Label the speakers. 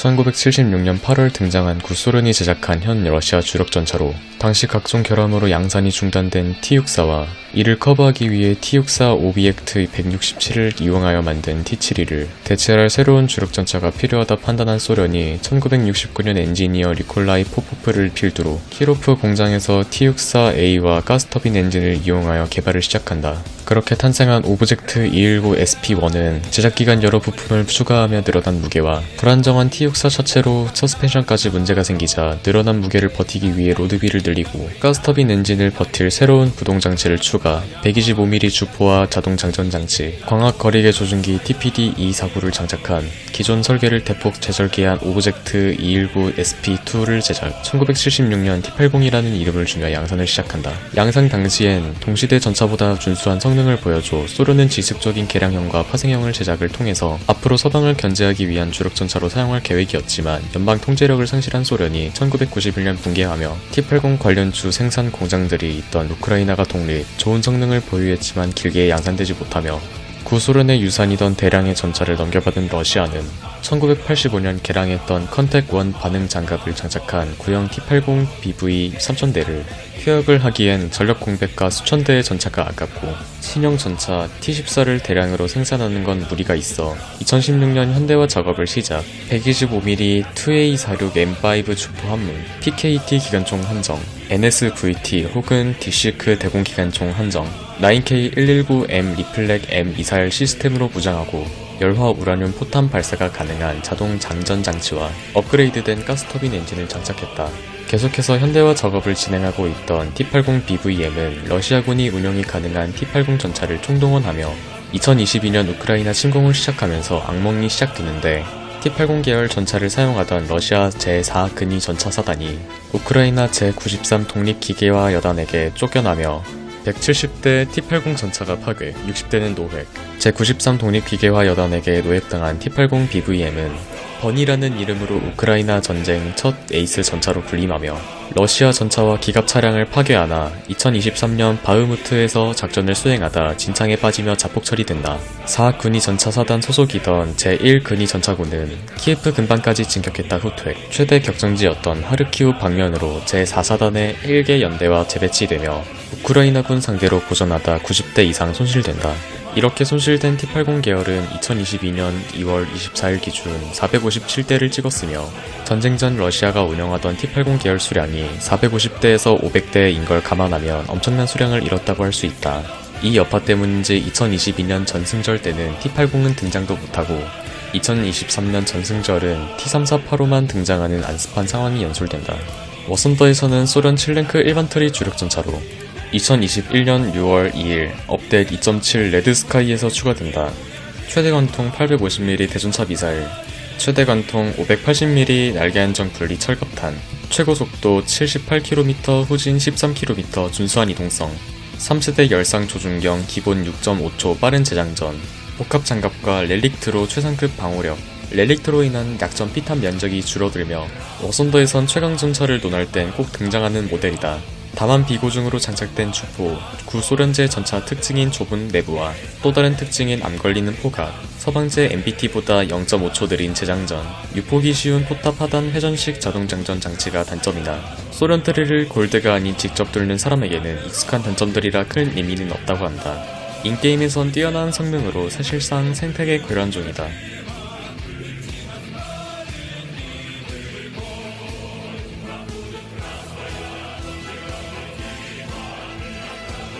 Speaker 1: 1976년 8월 등장한 구소련이 제작한 현 러시아 주력 전차로 당시 각종 결함으로 양산이 중단된 T-64와 이를 커버하기 위해 T-64 오비액트 167을 이용하여 만든 T-72를 대체할 새로운 주력 전차가 필요하다 판단한 소련이 1969년 엔지니어 리콜라이 포포프를 필두로 키로프 공장에서 T-64A와 가스터빈 엔진을 이용하여 개발을 시작한다. 그렇게 탄생한 오브젝트 219 SP1은 제작 기간 여러 부품을 추가하며 늘어난 무게와 불안정한 T64 자체로 서스펜션까지 문제가 생기자 늘어난 무게를 버티기 위해 로드비를 늘리고 가스터빈 엔진을 버틸 새로운 구동장치를 추가 125mm 주포와 자동 장전 장치 광학 거리계 조준기 TPD-249를 장착한 기존 설계를 대폭 재설계한 오브젝트 219 SP2를 제작 1976년 T80이라는 이름을 주며 양산을 시작한다. 양산 당시엔 동시대 전차보다 준수한 성능을 보여줘 소련은 지속적인 개량형과 파생형을 제작을 통해서 앞으로 서방을 견제하기 위한 주력 전차로 사용할 계획 이었지만 연방 통제력을 상실한 소련이 1991년 붕괴하며 T80 관련 주 생산 공장들이 있던 우크라이나가 독립, 좋은 성능을 보유했지만 길게 양산되지 못하며 구소련의 유산이던 대량의 전차를 넘겨받은 러시아는 1985년 개량했던 컨택1 반응 장갑을 장착한 구형 T80 BV 3000대를 휴역을 하기엔 전력 공백과 수천 대의 전차가 아깝고 신형 전차 T14를 대량으로 생산하는 건 무리가 있어 2016년 현대화 작업을 시작 125mm 2A46M5 주포 한문 PKT 기관총 한정 NSVT 혹은 디시크 대공 기관총 한정 9K119M 리플렉 M 미사일 시스템으로 무장하고 열화 우라늄 포탄 발사가 가능한 자동 장전 장치와 업그레이드된 가스터빈 엔진을 장착했다. 계속해서 현대화 작업을 진행하고 있던 T-80 BVM은 러시아군이 운용이 가능한 T-80 전차를 총동원하며 2022년 우크라이나 침공을 시작하면서 악몽이 시작되는데 T-80 계열 전차를 사용하던 러시아 제4 근위 전차 사단이 우크라이나 제93 독립기계화 여단에게 쫓겨나며 170대 T-80 전차가 파괴, 60대는 노획. 제93 독립기계화 여단에게 노획당한 T-80 BVM은 번이라는 이름으로 우크라이나 전쟁 첫 에이스 전차로 군림하며 러시아 전차와 기갑 차량을 파괴하나 2023년 바흐무트에서 작전을 수행하다 진창에 빠지며 자폭 처리된다. 4군이 전차 사단 소속이던 제1근위 전차군은 키예프 근방까지 진격했다 후퇴. 최대 격정지였던 하르키우 방면으로 제4사단의 1개 연대와 재배치되며 우크라이나군 상대로 고전하다 90대 이상 손실된다. 이렇게 손실된 T-80 계열은 2022년 2월 24일 기준 457대를 찍었으며 전쟁 전 러시아가 운영하던 T-80 계열 수량이 450대에서 500대인 걸 감안하면 엄청난 수량을 잃었다고 할 수 있다. 이 여파 때문인지 2022년 전승절 때는 T-80은 등장도 못하고 2023년 전승절은 T-348호만 등장하는 안습한 상황이 연출된다. 워선더에서는 소련 7랭크 일반트리 주력 전차로 2021년 6월 2일 업데이트 2.7 레드스카이에서 추가된다. 최대 관통 850mm 대전차 미사일, 최대 관통 580mm 날개 안정 분리 철갑탄, 최고 속도 78km 후진 13km 준수한 이동성, 3세대 열상 조준경 기본 6.5초 빠른 재장전, 복합 장갑과 렐릭트로 최상급 방어력, 렐릭트로 인한 약점 피탄 면적이 줄어들며 워선더에선 최강 전차를 논할 땐 꼭 등장하는 모델이다. 다만 비고중으로 장착된 주포, 구소련제 전차 특징인 좁은 내부와 또 다른 특징인 암 걸리는 포각, 서방제 MBT보다 0.5초 느린 재장전, 유포기 쉬운 포탑 하단 회전식 자동 장전 장치가 단점이다. 소련 트리를 골드가 아닌 직접 뚫는 사람에게는 익숙한 단점들이라 큰 의미는 없다고 한다. 인게임에선 뛰어난 성능으로 사실상 생태계 괴란종이다.